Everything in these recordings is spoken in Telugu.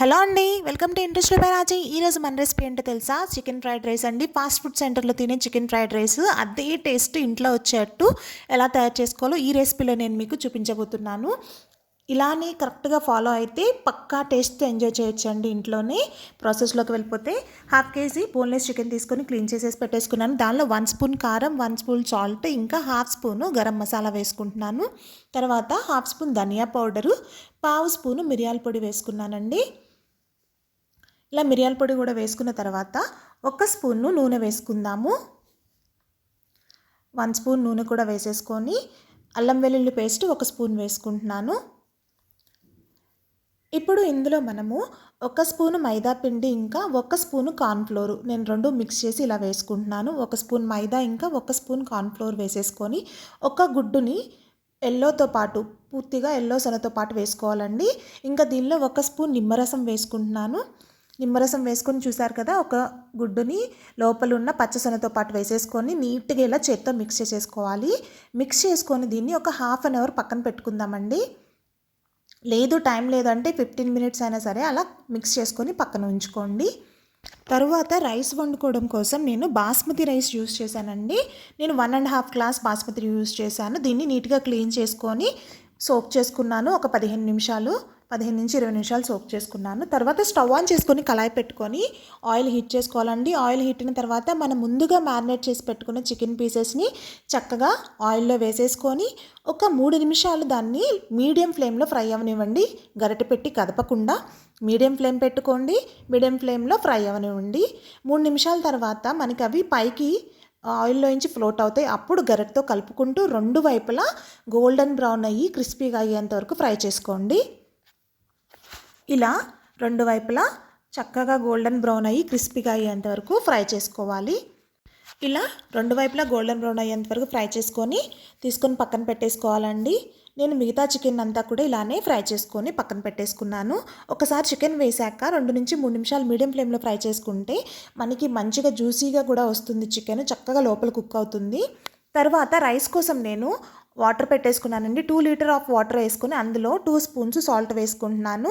హలో అండి వెల్కమ్ టు ఇంట్రెస్ట్ బైరాజీ ఈరోజు మన రెసిపీ ఏంటో తెలుసా? చికెన్ ఫ్రైడ్ రైస్ అండి. ఫాస్ట్ ఫుడ్ సెంటర్లో తినే చికెన్ ఫ్రైడ్ రైస్. అదే టేస్ట్ ఇంట్లో వచ్చేట్టు ఎలా తయారు చేసుకోవాలో ఈ రెసిపీలో నేను మీకు చూపించబోతున్నాను. ఇలానే కరెక్ట్గా ఫాలో అయితే పక్కా టేస్ట్ ఎంజాయ్ చేయొచ్చండి ఇంట్లోనే. ప్రాసెస్లోకి వెళ్ళిపోతే హాఫ్ కేజీ బోన్లెస్ చికెన్ తీసుకొని క్లీన్ చేసేసి పెట్టేసుకున్నాను. దానిలో వన్ స్పూన్ కారం వన్ స్పూన్ సాల్ట్ ఇంకా హాఫ్ స్పూను గరం మసాలా వేసుకుంటున్నాను. తర్వాత హాఫ్ స్పూన్ ధనియా పౌడరు పావు స్పూను మిరియాల పొడి వేసుకున్నానండి. ఇలా మిరియాల పొడి కూడా వేసుకున్న తర్వాత ఒక స్పూన్ను నూనె వేసుకుందాము. వన్ స్పూన్ నూనె కూడా వేసేసుకొని అల్లం వెల్లుల్లి పేస్ట్ ఒక స్పూన్ వేసుకుంటున్నాను. ఇప్పుడు ఇందులో మనము ఒక స్పూను మైదా పిండి ఇంకా ఒక స్పూను కార్న్ఫ్లోర్ నేను రెండు మిక్స్ చేసి ఇలా వేసుకుంటున్నాను. ఒక స్పూన్ మైదా ఇంకా ఒక స్పూన్ కార్న్ఫ్లోర్ వేసేసుకొని ఒక గుడ్డుని ఎల్లోతో పాటు పూర్తిగా ఎల్లో సొనతో పాటు వేసుకోవాలండి. ఇంకా దీనిలో ఒక స్పూన్ నిమ్మరసం వేసుకుంటున్నాను. నిమ్మరసం వేసుకొని చూసారు కదా ఒక గుడ్డుని లోపల ఉన్న పచ్చసొనతో పాటు వేసేసుకొని నీట్గా ఇలా చేత్తో మిక్స్ చేసేసుకోవాలి. మిక్స్ చేసుకొని దీన్ని ఒక హాఫ్ అన్ అవర్ పక్కన పెట్టుకుందామండి. లేదు టైం లేదంటే ఫిఫ్టీన్ మినిట్స్ అయినా సరే అలా మిక్స్ చేసుకొని పక్కన ఉంచుకోండి. తరువాత రైస్ వండుకోవడం కోసం నేను బాస్మతి రైస్ యూస్ చేశానండి. నేను one and half glass basmati use చేశాను. దీన్ని నీట్గా క్లీన్ చేసుకొని సోప్ చేసుకున్నాను ఒక పదిహేను నిమిషాలు. పదిహేను నుంచి ఇరవై నిమిషాలు సోక్ చేసుకున్నాను. తర్వాత స్టవ్ ఆన్ చేసుకొని కళాయి పెట్టుకొని ఆయిల్ హీట్ చేసుకోవాలండి. ఆయిల్ హీట్ అయిన తర్వాత మనం ముందుగా మ్యారినేట్ చేసి పెట్టుకున్న చికెన్ పీసెస్ని చక్కగా ఆయిల్లో వేసేసుకొని ఒక మూడు నిమిషాలు దాన్ని మీడియం ఫ్లేమ్లో ఫ్రై అవనివ్వండి. గరిట పెట్టి కదపకుండా మీడియం ఫ్లేమ్ పెట్టుకోండి. మీడియం ఫ్లేమ్లో ఫ్రై అవనివ్వండి. మూడు నిమిషాల తర్వాత మనకి అవి పైకి ఆయిల్లో నుంచి ఫ్లోట్ అవుతాయి. అప్పుడు గరిటతో కలుపుకుంటూ రెండు వైపులా గోల్డెన్ బ్రౌన్ అయ్యి క్రిస్పీగా అయ్యేంత వరకు ఫ్రై చేసుకోండి. ఇలా రెండు వైపులా చక్కగా గోల్డెన్ బ్రౌన్ అయ్యి క్రిస్పీగా అయ్యేంత వరకు ఫ్రై చేసుకోవాలి. ఇలా రెండు వైపులా గోల్డెన్ బ్రౌన్ అయ్యేంత వరకు ఫ్రై చేసుకొని తీసుకొని పక్కన పెట్టేసుకోవాలండి. నేను మిగతా చికెన్ అంతా కూడా ఇలానే ఫ్రై చేసుకొని పక్కన పెట్టేసుకున్నాను. ఒకసారి చికెన్ వేసాక రెండు నుంచి మూడు నిమిషాలు మీడియం ఫ్లేమ్లో ఫ్రై చేసుకుంటే మనకి మంచిగా జ్యూసీగా కూడా వస్తుంది చికెన్ చక్కగా లోపల కుక్ అవుతుంది. తర్వాత రైస్ కోసం నేను వాటర్ పెట్టేసుకున్నానండి. టూ లీటర్ ఆఫ్ వాటర్ వేసుకుని అందులో టూ స్పూన్స్ సాల్ట్ వేసుకుంటున్నాను.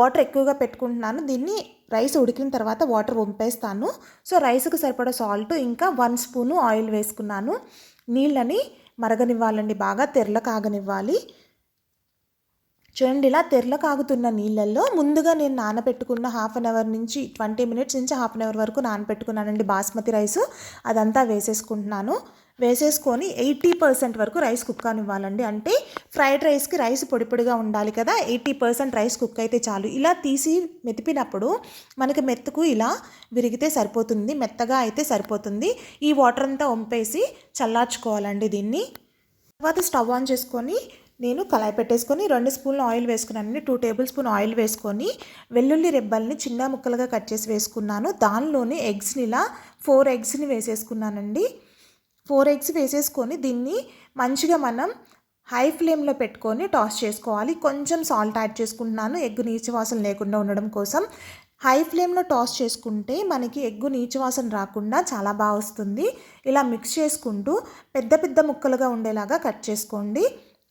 వాటర్ ఎక్కువగా పెట్టుకుంటున్నాను. దీన్ని రైస్ ఉడికిన తర్వాత వాటర్ వంపేస్తాను. సో రైస్కి సరిపడా సాల్ట్ ఇంకా వన్ స్పూను ఆయిల్ వేసుకున్నాను. నీళ్ళని మరగనివ్వాలండి బాగా తెరల కాగనివ్వాలి. చూడండి ఇలా తెరల కాగుతున్న నీళ్ళల్లో ముందుగా నేను నానబెట్టుకున్న హాఫ్ అన్ అవర్ నుంచి ట్వంటీ మినిట్స్ నుంచి హాఫ్ అన్ అవర్ వరకు నానబెట్టుకున్నానండి బాస్మతి రైస్ అదంతా వేసేసుకుంటున్నాను. వేసేసుకొని ఎయిటీ పర్సెంట్ వరకు రైస్ కుక్ అనివ్వాలండి అంటే ఫ్రైడ్ రైస్కి రైస్ పొడి పొడిగా ఉండాలి కదా ఎయిటీ పర్సెంట్ రైస్ కుక్ అయితే చాలు. ఇలా తీసి మెతిపినప్పుడు మనకి మెత్తకు ఇలా విరిగితే సరిపోతుంది మెత్తగా అయితే సరిపోతుంది. ఈ వాటర్ అంతా వంపేసి చల్లార్చుకోవాలండి దీన్ని. తర్వాత స్టవ్ ఆన్ చేసుకొని నేను కళాయి పెట్టేసుకొని రెండు స్పూన్లు ఆయిల్ వేసుకున్నానండి. టూ టేబుల్ స్పూన్ ఆయిల్ వేసుకొని వెల్లుల్లి రెబ్బల్ని చిన్న ముక్కలుగా కట్ చేసి వేసుకున్నాను. దానిలోనే ఎగ్స్ని ఇలా ఫోర్ ఎగ్స్ని వేసేసుకున్నానండి. ఫోర్ ఎగ్స్ వేసేసుకొని దీన్ని మంచిగా మనం హై ఫ్లేమ్లో పెట్టుకొని టాస్ చేసుకోవాలి. కొంచెం సాల్ట్ యాడ్ చేసుకుంటున్నాను. ఎగ్ నీచు వాసన లేకుండా ఉండడం కోసం. హై ఫ్లేమ్లో టాస్ చేసుకుంటే మనకి ఎగ్గు నీచు వాసన రాకుండా చాలా బాగా వస్తుంది. ఇలా మిక్స్ చేసుకుంటూ పెద్ద పెద్ద ముక్కలుగా ఉండేలాగా కట్ చేసుకోండి.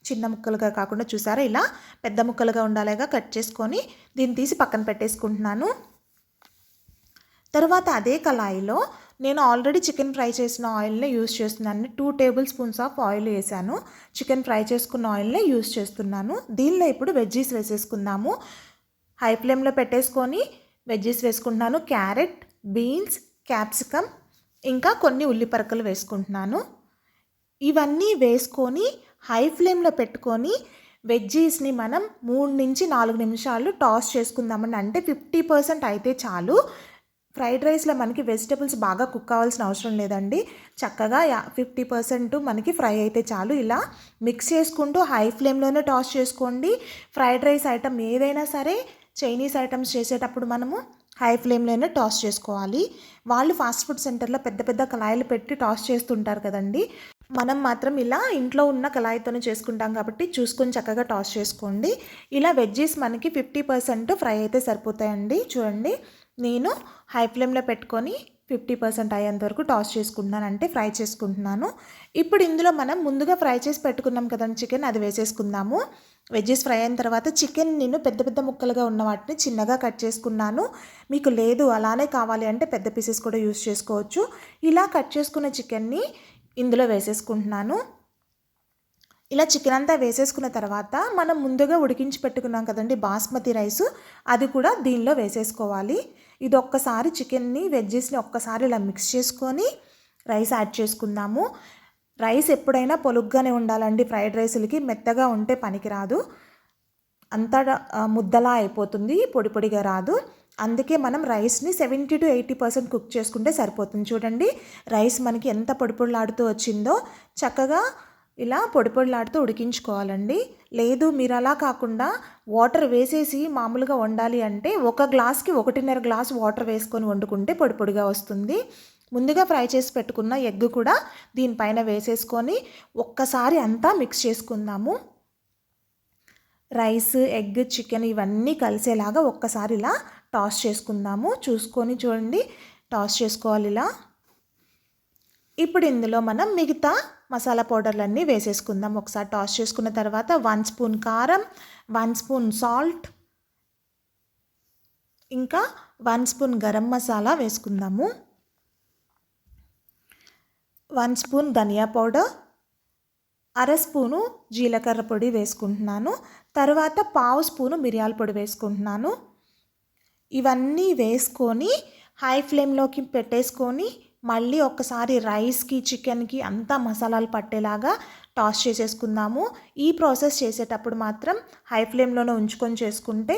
చిన్న ముక్కలుగా కాకుండా చూసారా? ఇలా పెద్ద ముక్కలుగా ఉండేలాగా కట్ చేసుకొని దీన్ని తీసి పక్కన పెట్టేసుకుంటున్నాను. తర్వాత అదే కళాయిలో నేను ఆల్రెడీ చికెన్ ఫ్రై చేసిన ఆయిల్నే యూస్ చేస్తున్నాను. Two table spoons of oil వేసాను. చికెన్ ఫ్రై చేసుకున్న ఆయిల్నే యూస్ చేస్తున్నాను. దీనిలో ఇప్పుడు వెజ్జీస్ వేసేసుకుందాము. హై ఫ్లేమ్లో పెట్టేసుకొని వెజ్జీస్ వేసుకుంటున్నాను. క్యారెట్ బీన్స్ క్యాప్సికమ్ ఇంకా కొన్ని ఉల్లిపరకలు వేసుకుంటున్నాను. ఇవన్నీ వేసుకొని హై ఫ్లేమ్లో పెట్టుకొని వెజ్జీస్ని మనం మూడు నుంచి నాలుగు నిమిషాలు టాస్ చేసుకుందామండి. అంటే ఫిఫ్టీ పర్సెంట్ అయితే చాలు. ఫ్రైడ్ రైస్లో మనకి వెజిటబుల్స్ బాగా కుక్ కావాల్సిన అవసరం లేదండి. చక్కగా ఫిఫ్టీ పర్సెంట్ మనకి ఫ్రై అయితే చాలు. ఇలా మిక్స్ చేసుకుంటూ హై ఫ్లేమ్లోనే టాస్ చేసుకోండి. ఫ్రైడ్ రైస్ ఐటమ్ ఏదైనా సరే చైనీస్ ఐటమ్స్ చేసేటప్పుడు మనము హై ఫ్లేమ్లోనే టాస్ చేసుకోవాలి. వాళ్ళు ఫాస్ట్ ఫుడ్ సెంటర్లో పెద్ద పెద్ద కళాయిలు పెట్టి టాస్ చేస్తుంటారు కదండి. మనం మాత్రం ఇలా ఇంట్లో ఉన్న కళాయితోనే చేసుకుంటాం కాబట్టి చూసుకొని చక్కగా టాస్ చేసుకోండి. ఇలా వెజ్జీస్ మనకి ఫిఫ్టీ పర్సెంట్ ఫ్రై అయితే సరిపోతాయండి. చూడండి. నేను హై ఫ్లేమ్లో పెట్టుకొని ఫిఫ్టీ పర్సెంట్ అయ్యేంత వరకు టాస్ చేసుకుంటున్నాను అంటే ఫ్రై చేసుకుంటున్నాను. ఇప్పుడు ఇందులో మనం ముందుగా ఫ్రై చేసి పెట్టుకున్నాం కదండి చికెన్ అది వేసేసుకుందాము. వెజ్జెస్ ఫ్రై అయిన తర్వాత చికెన్ నేను పెద్ద పెద్ద ముక్కలుగా ఉన్న వాటిని చిన్నగా కట్ చేసుకున్నాను. మీకు లేదు అలానే కావాలి అంటే పెద్ద పీసెస్ కూడా యూస్ చేసుకోవచ్చు. ఇలా కట్ చేసుకున్న చికెన్ని ఇందులో వేసేసుకుంటున్నాను. ఇలా చికెన్ అంతా వేసేసుకున్న తర్వాత మనం ముందుగా ఉడికించి పెట్టుకున్నాం కదండి బాస్మతి రైస్ అది కూడా దీనిలో వేసేసుకోవాలి. ఇది ఒక్కసారి చికెన్ని వెజ్జెస్ని ఒక్కసారి ఇలా మిక్స్ చేసుకొని రైస్ యాడ్ చేసుకుందాము. రైస్ ఎప్పుడైనా పొలుగ్గానే ఉండాలండి ఫ్రైడ్ రైస్లకి మెత్తగా ఉంటే పనికిరాదు. అంతా ముద్దలా అయిపోతుంది పొడి పొడిగా రాదు. అందుకే మనం రైస్ని seventy to eighty percent cook చేసుకుంటే సరిపోతుంది. చూడండి రైస్ మనకి ఎంత పొడి పొడిలాడుతూ వచ్చిందో. చక్కగా ఇలా పొడి పొడిలాడుతూ ఉడికించుకోవాలండి. లేదు మీరు అలా కాకుండా వాటర్ వేసేసి మామూలుగా వండాలి అంటే ఒక గ్లాస్కి ఒకటిన్నర గ్లాస్ వాటర్ వేసుకొని వండుకుంటే పొడి పొడిగా వస్తుంది. ముందుగా ఫ్రై చేసి పెట్టుకున్న ఎగ్ కూడా దీనిపైన వేసేసుకొని ఒక్కసారి అంతా మిక్స్ చేసుకుందాము. రైస్ ఎగ్ చికెన్ ఇవన్నీ కలిసేలాగా ఒక్కసారి ఇలా టాస్ చేసుకుందాము. చూసుకొని చూడండి టాస్ చేసుకోవాలి ఇలా. ఇప్పుడు ఇందులో మనం మిగతా మసాలా పౌడర్లన్నీ వేసేసుకుందాం. ఒకసారి టాస్ చేసుకున్న తర్వాత వన్ స్పూన్ కారం వన్ స్పూన్ సాల్ట్ ఇంకా వన్ స్పూన్ గరం మసాలా వేసుకుందాము. వన్ స్పూన్ ధనియా పౌడర్ అర స్పూను జీలకర్ర పొడి వేసుకుంటున్నాను. తర్వాత పావు స్పూను మిరియాల పొడి వేసుకుంటున్నాను. ఇవన్నీ వేసుకొని హై ఫ్లేమ్లోకి పెట్టేసుకొని మళ్ళీ ఒక్కసారి రైస్కి చికెన్కి అంతా మసాలాలు పట్టేలాగా టాస్ చేసేసుకుందాము. ఈ ప్రాసెస్ చేసేటప్పుడు మాత్రం హై ఫ్లేమ్లోనే ఉంచుకొని చేసుకుంటే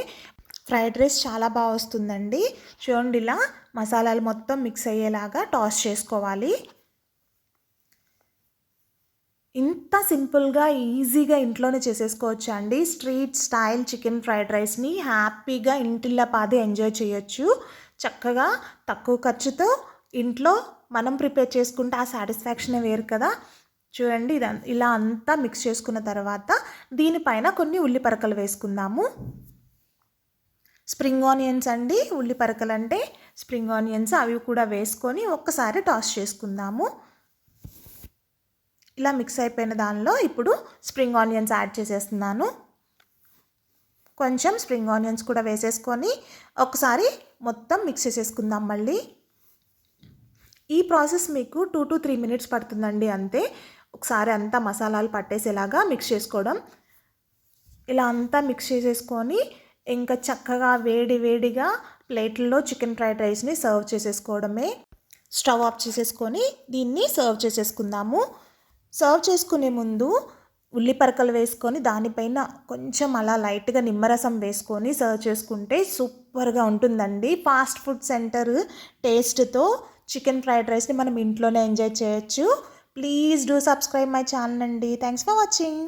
ఫ్రైడ్ రైస్ చాలా బాగా వస్తుందండి. చూడండి ఇలా మసాలాలు మొత్తం మిక్స్ అయ్యేలాగా టాస్ చేసుకోవాలి. ఇంత సింపుల్గా ఈజీగా ఇంట్లోనే చేసేసుకోవచ్చు అండి? స్ట్రీట్ స్టైల్ చికెన్ ఫ్రైడ్ రైస్ని హ్యాపీగా ఇంటిల్లా పాది ఎంజాయ్ చేయొచ్చు. చక్కగా తక్కువ ఖర్చుతో ఇంట్లో మనం ప్రిపేర్ చేసుకుంటే ఆ సాటిస్ఫాక్షనే వేరు కదా. చూడండి ఇది ఇలా అంతా మిక్స్ చేసుకున్న తర్వాత దీనిపైన కొన్ని ఉల్లిపరకలు వేసుకుందాము. స్ప్రింగ్ ఆనియన్స్ అండి. ఉల్లిపరకలు అంటే స్ప్రింగ్ ఆనియన్స్ అవి కూడా వేసుకొని ఒక్కసారి టాస్ చేసుకుందాము. ఇలా మిక్స్ అయిపోయిన దానిలో ఇప్పుడు స్ప్రింగ్ ఆనియన్స్ యాడ్ చేసేస్తున్నాను. కొంచెం స్ప్రింగ్ ఆనియన్స్ కూడా వేసేసుకొని ఒకసారి మొత్తం మిక్స్ చేసేసుకుందాం మళ్ళీ. ఈ ప్రాసెస్ మీకు టూ టు త్రీ మినిట్స్ పడుతుందండి అంతే. ఒకసారి అంతా మసాలాలు పట్టేసేలాగా మిక్స్ చేసుకోవడం. ఇలా అంతా మిక్స్ చేసేసుకొని ఇంకా చక్కగా వేడి వేడిగా ప్లేట్లో చికెన్ ఫ్రైడ్ రైస్ని సర్వ్ చేసేసుకోవడమే. స్టవ్ ఆఫ్ చేసేసుకొని దీన్ని సర్వ్ చేసేసుకుందాము. సర్వ్ చేసుకునే ముందు ఉల్లిపరకలు వేసుకొని దానిపైన కొంచెం అలా లైట్గా నిమ్మరసం వేసుకొని సర్వ్ చేసుకుంటే సూపర్గా ఉంటుందండి. ఫాస్ట్ ఫుడ్ సెంటర్ టేస్ట్తో చికెన్ ఫ్రైడ్ రైస్ని మనం ఇంట్లోనే ఎంజాయ్ చేయొచ్చు. Please do subscribe my channel అండి. Thanks for watching.